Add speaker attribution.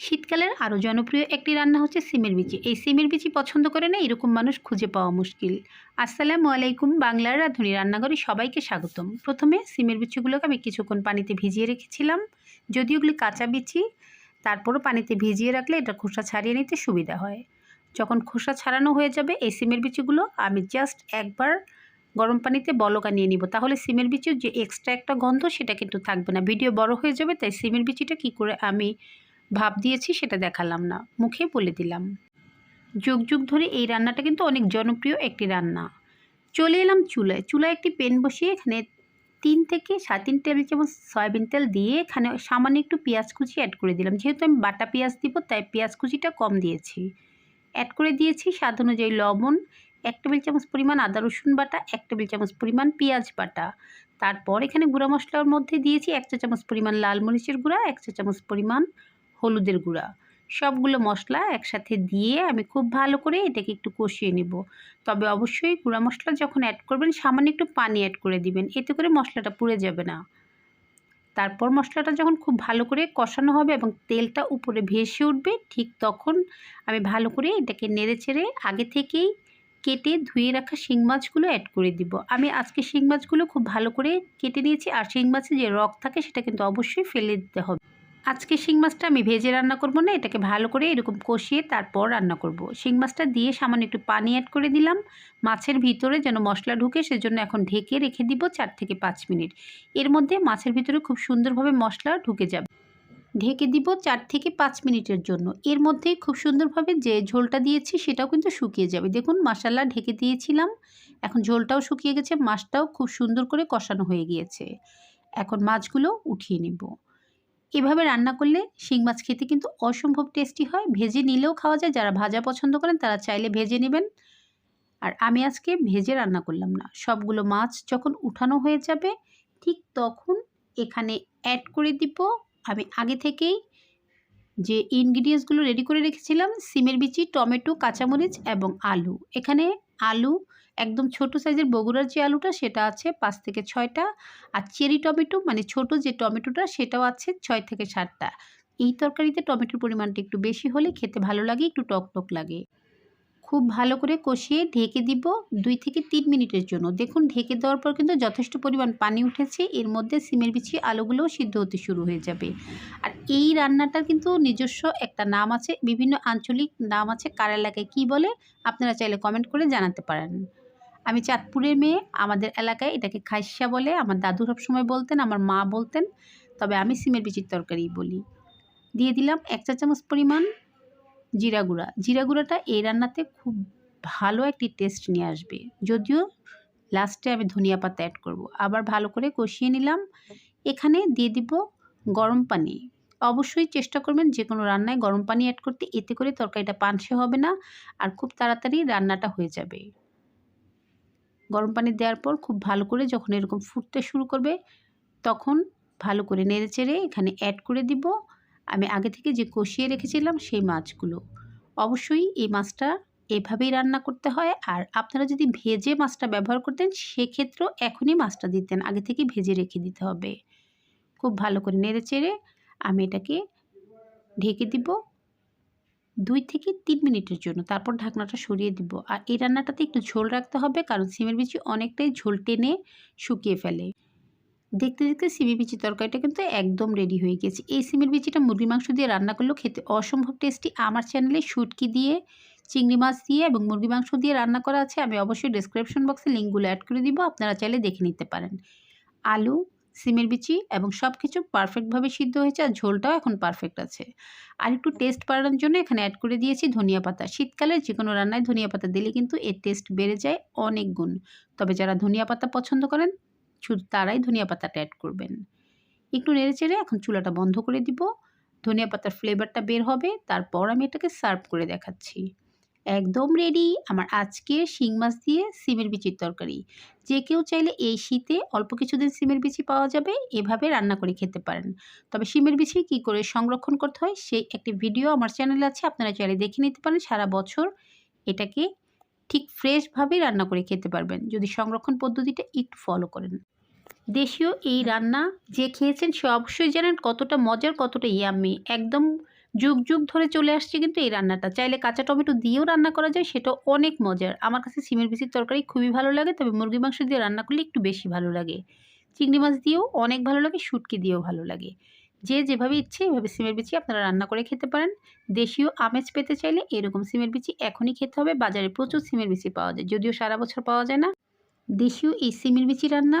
Speaker 1: শীতকালের আরও জনপ্রিয় একটি রান্না হচ্ছে সিমের বিচি। এই সিমের বিচি পছন্দ করে না, এরকম মানুষ খুঁজে পাওয়া মুশকিল। আসসালামু আলাইকুম, বাংলার রাঁধুনি রান্নাঘরে সবাইকে স্বাগতম। প্রথমে সিমের বিচিগুলোকে আমি কিছুক্ষণ পানিতে ভিজিয়ে রেখেছিলাম। যদিও ওগুলি কাঁচা বিচি, তারপরও পানিতে ভিজিয়ে রাখলে এটা খোসা ছাড়িয়ে নিতে সুবিধা হয়। যখন খোসা ছাড়ানো হয়ে যাবে, এই সিমের বিচিগুলো আমি জাস্ট একবার গরম পানিতে বলকা নিয়ে নিব। তাহলে সিমের বিচির যে এক্সট্রা একটা গন্ধ, সেটা কিন্তু থাকবে না। ভিডিও বড় হয়ে যাবে, তাই সিমের বিচিটা কী করে আমি ভাব দিয়েছি সেটা দেখালাম না, মুখে বলে দিলাম। যুগ যুগ ধরে এই রান্নাটা কিন্তু অনেক জনপ্রিয় একটি রান্না। চলে এলাম চুলায় চুলায় একটি পেন বসিয়ে এখানে তিন থেকে সাড়ে তিন টেবিল চামচ সয়াবিন তেল দিয়ে এখানে সামান্য একটু পেঁয়াজ কুচি অ্যাড করে দিলাম। যেহেতু আমি বাটা পেঁয়াজ দিব, তাই পেঁয়াজ কুচিটা কম দিয়েছি। অ্যাড করে দিয়েছি স্বাদ অনুযায়ী লবণ, এক টেবিল চামচ পরিমাণ আদা রসুন বাটা, এক টেবিল চামচ পরিমাণ পেঁয়াজ বাটা। তারপর এখানে গুঁড়া মশলার মধ্যে দিয়েছি এক চা চামচ পরিমাণ লাল মরিচের গুঁড়া, এক চা চামচ পরিমাণ হলুদের গুঁড়া। সবগুলো মশলা একসাথে দিয়ে আমি খুব ভালো করে এটাকে একটু কষিয়ে নেব। তবে অবশ্যই গুঁড়া মশলা যখন অ্যাড করবেন, সামান্য একটু পানি অ্যাড করে দিবেন, এতে করে মশলাটা পুড়ে যাবে না। তারপর মশলাটা যখন খুব ভালো করে কষানো হবে এবং তেলটা উপরে ভেসে উঠবে, ঠিক তখন আমি ভালো করে এটাকে নেড়ে চেড়ে আগে থেকেই কেটে ধুয়ে রাখা শিং মাছগুলো অ্যাড করে দিব। আমি আজকে শিং মাছগুলো খুব ভালো করে কেটে নিয়েছি, আর শিং মাছে যে রক থাকে সেটা কিন্তু অবশ্যই ফেলে দিতে হবে। আজকে শিং মাছটা আমি ভেজে রান্না করব না, এটাকে ভালো করে এরকম কষিয়ে তারপর রান্না করব। শিং মাছটা দিয়ে সামান্য একটু পানি অ্যাড করে দিলাম। মাছের ভিতরে যেন মশলা ঢুকে সেজন্য এখন ঢেকে রেখে দিব চার থেকে পাঁচ মিনিট। এর মধ্যে মাছের ভিতরে খুব সুন্দরভাবে মশলা ঢুকে যাবে। ঢেকে দিব চার থেকে পাঁচ মিনিটের জন্য। এর মধ্যেই খুব সুন্দরভাবে যে ঝোলটা দিয়েছি সেটাও কিন্তু শুকিয়ে যাবে। দেখুন মশালা ঢেকে দিয়েছিলাম। এখন ঝোলটাও শুকিয়ে গেছে, মাছটাও খুব সুন্দর করে কষানো হয়ে গিয়েছে। এখন মাছগুলো উঠিয়ে নেব। এভাবে রান্না করলে শিং মাছ খেতে কিন্তু অসম্ভব টেস্টি হয়। ভেজে নিলেও খাওয়া যায়, যারা ভাজা পছন্দ করেন তারা চাইলে ভেজে নেবেন। আর আমি আজকে ভেজে রান্না করলাম না। সবগুলো মাছ যখন উঠানো হয়ে যাবে, ঠিক তখন এখানে অ্যাড করে দিব। আমি আগে থেকেই যে ইনগ্রিডিয়েন্টসগুলো রেডি করে রেখেছিলাম, সিমের বিচি, টমেটো, কাঁচামরিচ এবং আলু। এখানে আলু একদম ছোট সাইজের বগুড়ার যে আলুটা সেটা আছে পাঁচ থেকে ছয়টা। আর চেরি টমেটো মানে ছোট যে টমেটোটা সেটাও আছে ছয় থেকে সাতটা। এই তরকারিতে টমেটোর পরিমাণটা একটু বেশি হলে খেতে ভালো লাগে, একটু টক টক লাগে। খুব ভালো করে কষিয়ে ঢেকে দিব দুই থেকে তিন মিনিটের জন্য। দেখুন, ঢেকে দেওয়ার পর কিন্তু যথেষ্ট পরিমাণ পানি উঠেছে। এর মধ্যে সিমের বিচি আলুগুলোও সিদ্ধ হতে শুরু হয়ে যাবে। আর এই রান্নাটার কিন্তু নিজস্ব একটা নাম আছে, বিভিন্ন আঞ্চলিক নাম আছে, কার এলাকায় কী বলে আপনারা চাইলে কমেন্ট করে জানাতে পারেন। আমি চাঁদপুরের মেয়ে, আমাদের এলাকায় এটাকে খাইসা বলে, আমার দাদু সবসময় বলতেন, আমার মা বলতেন, তবে আমি সিমের বিচির তরকারি বলি। দিয়ে দিলাম এক চা চামচ পরিমাণ জিরা গুঁড়া। জিরা গুঁড়াটা এই রান্নাতে খুব ভালো একটি টেস্ট নিয়ে আসবে। যদিও লাস্টে আমি ধনিয়া পাতা অ্যাড করব। আবার ভালো করে কষিয়ে নিলাম। এখানে দিয়ে দিব গরম পানি। অবশ্যই চেষ্টা করবেন যে কোনো রান্নায় গরম পানি অ্যাড করতে। এতে করে তরকারিটা পানসে হবে না আর খুব তাড়াতাড়ি রান্নাটা হয়ে যাবে। গরম পানি দেওয়ার পর খুব ভালো করে যখন এরকম ফুটতে শুরু করবে, তখন ভালো করে নেড়ে চেড়ে এখানে অ্যাড করে দিব। আমি আগে থেকে যে কষিয়ে রেখেছিলাম সেই মাছগুলো। অবশ্যই এই মাছটা এভাবেই রান্না করতে হয়। আর আপনারা যদি ভেজে মাছটা ব্যবহার করতেন, সেক্ষেত্রেও এখনই মাছটা দিতেন। আগে থেকে ভেজে রেখে দিতে হবে। খুব ভালো করে নেড়ে চেড়ে আমি এটাকে ঢেকে দিব। দুই থেকে তিন মিনিটের জন্য তারপর ঢাকনাটা সরিয়ে দিব। আর এই রান্নাটাতে একটু ঝোল রাখতে হবে, কারণ সিমের বিচি অনেকটাই ঝোল টেনে শুকিয়ে ফেলে। দেখতে দেখতে সিমের বিচি তরকারিটা কিন্তু একদম রেডি হয়ে গেছে। এই সিমের বিচিটা মুরগির মাংস দিয়ে রান্না করলেও খেতে অসম্ভব টেস্টি আমার চ্যানেলে শুটকি দিয়ে, চিংড়ি মাছ দিয়ে এবং মুরগি মাংস দিয়ে রান্না করা আছে। আমি অবশ্যই ডিসক্রিপশন বক্সে লিঙ্কগুলো অ্যাড করে দিব, আপনারা চাইলে দেখে নিতে পারেন। আলু সিমের বিচি এবং সব কিছু পারফেক্টভাবে সিদ্ধ হয়েছে আর ঝোলটাও এখন পারফেক্ট আছে। আর একটু টেস্ট বাড়ানোর জন্য এখানে অ্যাড করে দিয়েছি ধনিয়া পাতা। শীতকালে যে কোনো রান্নায় ধনিয়া পাতা দিলে কিন্তু এর টেস্ট বেড়ে যায় অনেক গুণ। তবে যারা ধনিয়া পাতা পছন্দ করেন, শুধু তারাই ধনিয়া পাতাটা অ্যাড করবেন। একটু নেড়ে চেড়ে এখন চুলাটা বন্ধ করে দিব। ধনিয়া পাতার ফ্লেভারটা বের হবে, তারপর আমি এটাকে সার্ভ করে দেখাচ্ছি। একদম রেডি আমার আজকের শিং মাছ দিয়ে সিমের বিচির তরকারি। যে কেউ চাইলে এই শীতে অল্প কিছুদিন সিমের বিচি পাওয়া যাবে, এভাবে রান্না করে খেতে পারেন। তবে সিমের বিচি কী করে সংরক্ষণ করতে হয় সেই একটি ভিডিও আমার চ্যানেলে আছে, আপনারা চাইলে দেখে নিতে পারেন। সারা বছর এটাকে ঠিক ফ্রেশভাবে রান্না করে খেতে পারবেন, যদি সংরক্ষণ পদ্ধতিটা একটু ফলো করেন। দেশীয় এই রান্না যে খেয়েছেন, সে অবশ্যই জানেন কতটা মজার, কতটা ইয়াম্মি একদম যুগ যুগ ধরে চলে আসছে কিন্তু এই রান্নাটা। চাইলে কাঁচা টমেটো দিয়েও রান্না করা যায় সেটা অনেক মজার। আমার কাছে সিমের বিচির তরকারি খুবই ভালো লাগে, তবে মুরগি মাংস দিয়ে রান্না করলে একটু বেশি ভালো লাগে। চিংড়ি মাছ দিয়েও অনেক ভালো লাগে, শুটকি দিয়েও ভালো লাগে। যে যেভাবে ইচ্ছে এভাবে সিমের বিচি আপনারা রান্না করে খেতে পারেন। দেশীয় আমেজ পেতে চাইলে এরকম সিমের বিচি এখনই খেতে হবে। বাজারে প্রচুর সিমের বিচি পাওয়া যায়, যদিও সারা বছর পাওয়া যায় না। দেশীয় এই সিমের বিচি রান্না